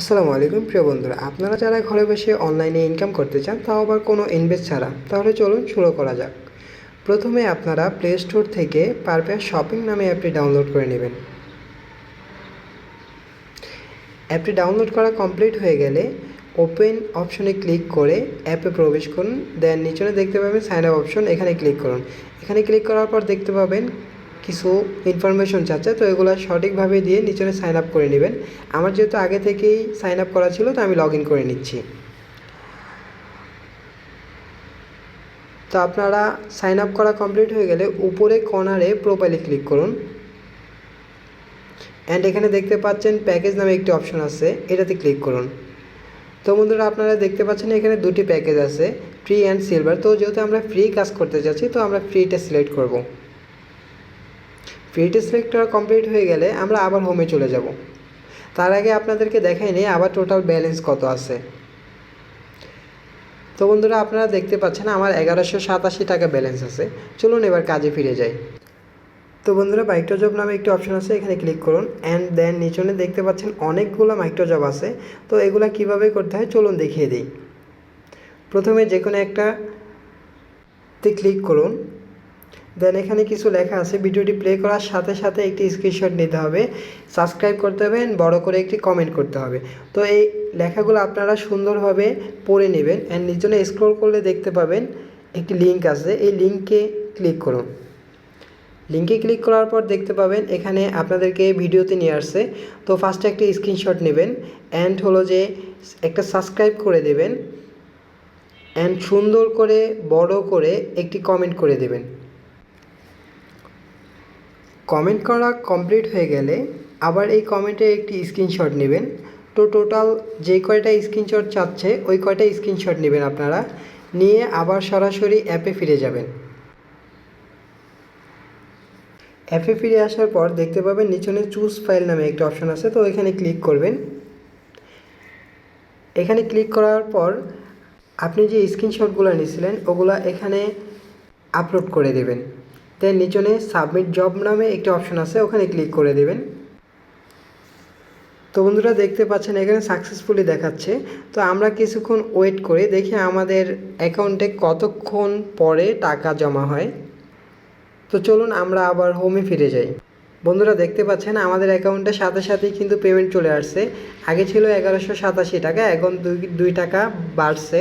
আসসালামু আলাইকুম, প্রিয় বন্ধুরা। আপনারা যারা ঘরে বসে অনলাইনে ইনকাম করতে চান, তাও আবার কোনো ইনভেস্ট ছাড়া, তাহলে চলুন শুরু করা যাক। প্রথমে আপনারা প্লে স্টোর থেকে পারপেয়ার শপিং নামে অ্যাপটি ডাউনলোড করে নেবেন। অ্যাপটি ডাউনলোড করা কমপ্লিট হয়ে গেলে ওপেন অপশনে ক্লিক করে অ্যাপে প্রবেশ করুন দেন নিচনে দেখতে পাবেন সাইন আপ অপশন এখানে ক্লিক করুন। এখানে ক্লিক করার পর দেখতে পাবেন কিছু ইনফরমেশন চাচ্ছে, তো এগুলো সঠিকভাবে দিয়ে নিচনে সাইন আপ করে নেবেন। আমার যেহেতু আগে থেকেই সাইন আপ করা ছিল, তো আমি লগ ইন করে নিচ্ছি। তো আপনারা সাইন আপ করা কমপ্লিট হয়ে গেলে উপরে কর্নারে প্রোফাইলে ক্লিক করুন। অ্যান্ড এখানে দেখতে পাচ্ছেন প্যাকেজ নামে একটি অপশন আছে, এটাতে ক্লিক করুন। তো বন্ধুরা, আপনারা দেখতে পাচ্ছেন এখানে দুটি প্যাকেজ আছে ফ্রি অ্যান্ড সিলভার তো যেহেতু আমরা ফ্রি কাজ করতে যাচ্ছি, তো আমরা ফ্রিটা সিলেক্ট করব। ফ্রিটা সিলেক্ট করা কমপ্লিট হয়ে গেলে আমরা আবার হোমে চলে যাব। তার আগে আপনাদেরকে দেখাই নিই আবার টোটাল ব্যালেন্স কত আছে। তো বন্ধুরা, আপনারা দেখতে পাচ্ছেন আমার এগারোশো সাতাশি টাকা ব্যালেন্স আছে। চলুন এবার কাজে ফিরে যাই। তো বন্ধুরা মাইক্রো জব নামে একটি অপশন আছে, এখানে ক্লিক করুন। অ্যান্ড দেন নিচনে দেখতে পাচ্ছেন অনেকগুলো মাইক্রো জব আছে। তো এগুলা কীভাবে করতে হয়, চলুন দেখিয়ে দিই। প্রথমে যে কোনো একটা তে ক্লিক করুন। দেন এখানে কিছু লেখা আছে। ভিডিওটি প্লে করার সাথে সাথে একটি স্ক্রিনশট নিতে হবে। সাবস্ক্রাইব করতে হবে, বড় করে একটি কমেন্ট করতে হবে। তো এই লেখাগুলো আপনারা সুন্দরভাবে পড়ে নেবেন অ্যান্ড নিচনে স্ক্রল করলে দেখতে পাবেন একটি লিঙ্ক আছে। এই লিঙ্কে ক্লিক করুন। লিঙ্কে ক্লিক করার পর দেখতে পাবেন এখানে আপনাদেরকে ভিডিওতে নিয়ে আসছে। তো ফার্স্টে একটা স্ক্রিনশট নেবেন অ্যান্ড হলো যে একটা সাবস্ক্রাইব করে দেবেন অ্যান্ড সুন্দর করে, বড় করে একটি কমেন্ট করে দেবেন। কমেন্ট করা কমপ্লিট হয়ে গেলে আবার এই কমেন্টে একটি স্ক্রিনশট নেবেন। তো টোটাল যে কয়টা স্ক্রিনশট চাচ্ছে, ওই কয়টা স্ক্রিনশট নেবেন আপনারা। নিয়ে আবার সরাসরি অ্যাপে ফিরে যাবেন। অ্যাপে ফিরে আসার পর দেখতে পাবেন নিচনে চুজ ফাইল নামে একটা অপশন আছে, তো এখানে ক্লিক করবেন। এখানে ক্লিক করার পর আপনি যে স্ক্রিনশটগুলো নিয়েছিলেন, ওগুলো এখানে আপলোড করে দেবেন। দেন নিচনে সাবমিট জব নামে একটি অপশন আছে, ওখানে ক্লিক করে দেবেন। তো বন্ধুরা দেখতে পাচ্ছেন এখানে সাকসেসফুলি দেখাচ্ছে। তো আমরা কিছুক্ষণ ওয়েট করে দেখি আমাদের অ্যাকাউন্টে কতক্ষণ পরে টাকা জমা হয়। তো চলুন আমরা আবার হোমে ফিরে যাই। বন্ধুরা দেখতে পাচ্ছেন আমাদের অ্যাকাউন্টে সাথে সাথেই কিন্তু পেমেন্ট চলে আসছে। আগে ছিল এগারোশো সাতাশি টাকা, এখন দুই দুই টাকা বাড়ছে।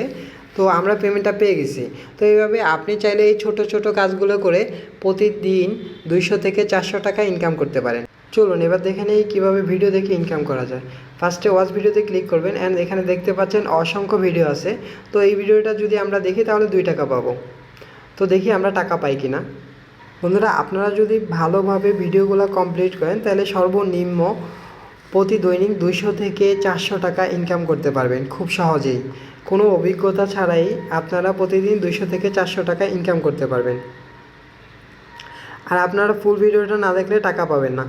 তো আমরা পেমেন্টটা পেয়ে গেছি। তো এইভাবে আপনি চাইলে এই ছোট ছোট কাজগুলো করে প্রতিদিন দুইশো থেকে চারশো টাকা ইনকাম করতে পারেন। চলুন, এবার দেখে নেই কীভাবে ভিডিও দেখে ইনকাম করা যায়। ফার্স্টে ওয়াচ ভিডিওতে ক্লিক করবেন অ্যান্ড এখানে দেখতে পাচ্ছেন অসংখ্য ভিডিও আছে। তো এই ভিডিওটা যদি আমরা দেখি, তাহলে দুই টাকা পাবো। তো দেখি আমরা টাকা পাই কিনা। বন্ধুরা, আপনারা যদি ভালোভাবে ভিডিওগুলো কমপ্লিট করেন, তাহলে সর্বনিম্ন প্রতি দৈনিক দুইশো থেকে চারশো টাকা ইনকাম করতে পারবেন, খুব সহজেই। কোনো অভিজ্ঞতা ছাড়াই আপনারা প্রতিদিন দুইশো থেকে চারশো টাকা ইনকাম করতে পারবেন। আর আপনারা ফুল ভিডিওটা না দেখলে টাকা পাবেন না।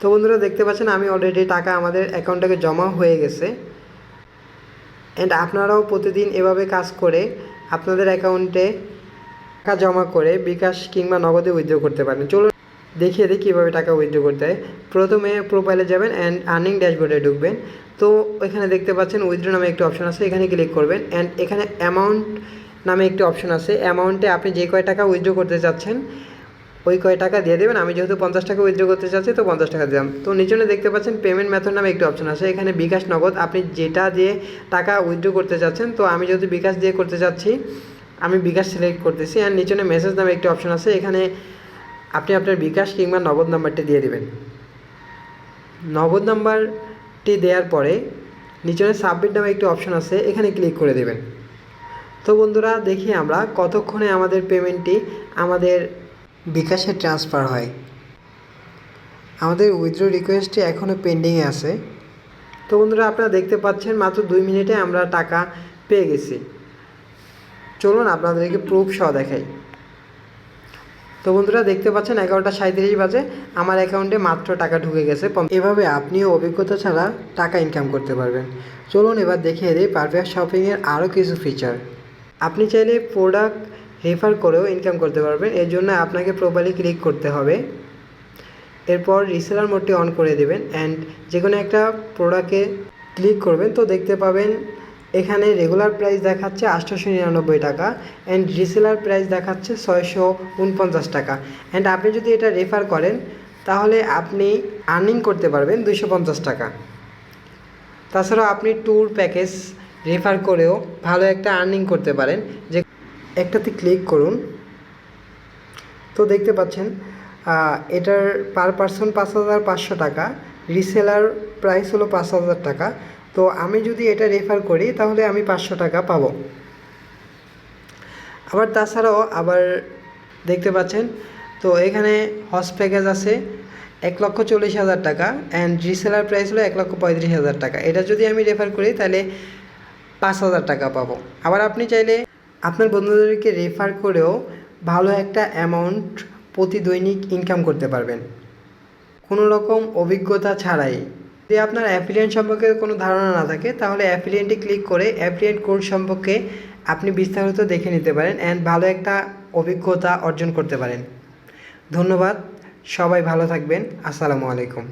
তো বন্ধুরা, দেখতে পাচ্ছেন আমি অলরেডি টাকা আমাদের অ্যাকাউন্টে জমা হয়ে গেছে। অ্যান্ড আপনারাও প্রতিদিন এভাবে কাজ করে আপনাদের অ্যাকাউন্টে টাকা জমা করে বিকাশ কিংবা নগদে উইথড্র করতে পারেন। চলুন দেখিয়ে দিই কীভাবে টাকা উইথড্র করতে হয়। প্রথমে প্রোফাইলে যাবেন অ্যান্ড আর্নিং ড্যাশবোর্ডে ঢুকবেন। তো এখানে দেখতে পাচ্ছেন উইথড্র নামে একটি অপশন আছে, এখানে ক্লিক করবেন অ্যান্ড এখানে অ্যামাউন্ট নামে একটি অপশন আছে। অ্যামাউন্টে আপনি যে কয় টাকা উইথড্র করতে চাচ্ছেন, ওই কয় টাকা দিয়ে দেবেন। আমি যেহেতু পঞ্চাশ টাকা উইথড্র করতে চাচ্ছি, তো পঞ্চাশ টাকা দিলাম। তো নিচনে দেখতে পাচ্ছেন পেমেন্ট মেথড নামে একটি অপশন আছে। এখানে বিকাশ নগদ, আপনি যেটা দিয়ে টাকা উইথড্র করতে চাচ্ছেন, তো আমি যেহেতু বিকাশ দিয়ে করতে চাচ্ছি, আমি বিকাশ সিলেক্ট করতেছি অ্যান্ড নিচনে মেসেজ নামে একটি অপশন আছে। এখানে আপনি আপনার বিকাশ কিংবা নগদ নাম্বারটি দিয়ে দেবেন। নগদ নাম্বারটি দেওয়ার পরে নিচনে সাবমিট নামে একটি অপশন আছে, এখানে ক্লিক করে দেবেন। তো বন্ধুরা, দেখি আমরা কতক্ষণে আমাদের পেমেন্টটি আমাদের বিকাশে ট্রান্সফার হয়। আমাদের উইথড্র রিকোয়েস্টটি এখনও পেন্ডিংয়ে আছে। তো বন্ধুরা, আপনারা দেখতে পাচ্ছেন মাত্র দুই মিনিটে আমরা টাকা পেয়ে গেছি। চলুন আপনাদেরকে প্রুফ সহ দেখাই। তো বন্ধুরা দেখতে পাচ্ছেন এগারোটা সাঁত্রিশ বাজে। আমার অ্যাকাউন্টে মাত্র টাকা ঢুকে গেছে। এভাবে আপনিও অভিজ্ঞতা ছাড়া টাকা ইনকাম করতে পারবেন। চলুন এবার দেখিয়ে দিই পারফেক্ট শপিংয়ের আরও কিছু ফিচার আপনি চাইলে প্রোডাক্ট রেফার করেও ইনকাম করতে পারবেন। এর জন্য আপনাকে প্রোফাইলে ক্লিক করতে হবে। এরপর রিসেলার মোডটি অন করে দেবেন। অ্যান্ড যে কোনো একটা প্রোডাক্টে ক্লিক করবেন। তো দেখতে পাবেন এখানে রেগুলার প্রাইস দেখাচ্ছে আটশোশো নিরানব্বই টাকা অ্যান্ড রিসেলার প্রাইস দেখাচ্ছে ছয়শো উনপঞ্চাশ টাকা। অ্যান্ড আপনি যদি এটা রেফার করেন, তাহলে আপনি আর্নিং করতে পারবেন দুইশো পঞ্চাশ টাকা। তাছাড়াও আপনি ট্যুর প্যাকেজ রেফার করেও ভালো একটা আর্নিং করতে পারেন। যে একটাতে ক্লিক করুন, তো দেখতে পাচ্ছেন এটার পার পার্সন পাঁচ হাজার পাঁচশো টাকা রিসেলার প্রাইস হলো পাঁচ হাজার টাকা। তো আমি যদি এটা রেফার করি, তাহলে আমি পাঁচশো টাকা পাবো। আবার তাছাড়াও আবার দেখতে পাচ্ছেন, তো এখানে হজ প্যাকেজ আছে এক লক্ষ চল্লিশ হাজার টাকা অ্যান্ড রিসেলার প্রাইস হলো এক লক্ষ পঁয়ত্রিশ হাজার টাকা। এটা যদি আমি রেফার করি, তাহলে পাঁচ হাজার টাকা পাবো। আবার আপনি চাইলে আপনার বন্ধুদেরকে রেফার করেও ভালো একটা অ্যামাউন্ট প্রতি দৈনিক ইনকাম করতে পারবেন। কোনো রকম অভিজ্ঞতা ছাড়াই। যদি আপনার অ্যাফিলিয়েন্ট সম্পর্কে কোনো ধারণা না থাকে, তাহলে অ্যাফিলিয়েন্টে ক্লিক করে অ্যাফিলিয়েন্ট কোর্স সম্পর্কে আপনি বিস্তারিত দেখে নিতে পারেন অ্যান্ড ভালো একটা অভিজ্ঞতা অর্জন করতে পারেন। ধন্যবাদ, সবাই ভালো থাকবেন, আসসালামু আলাইকুম।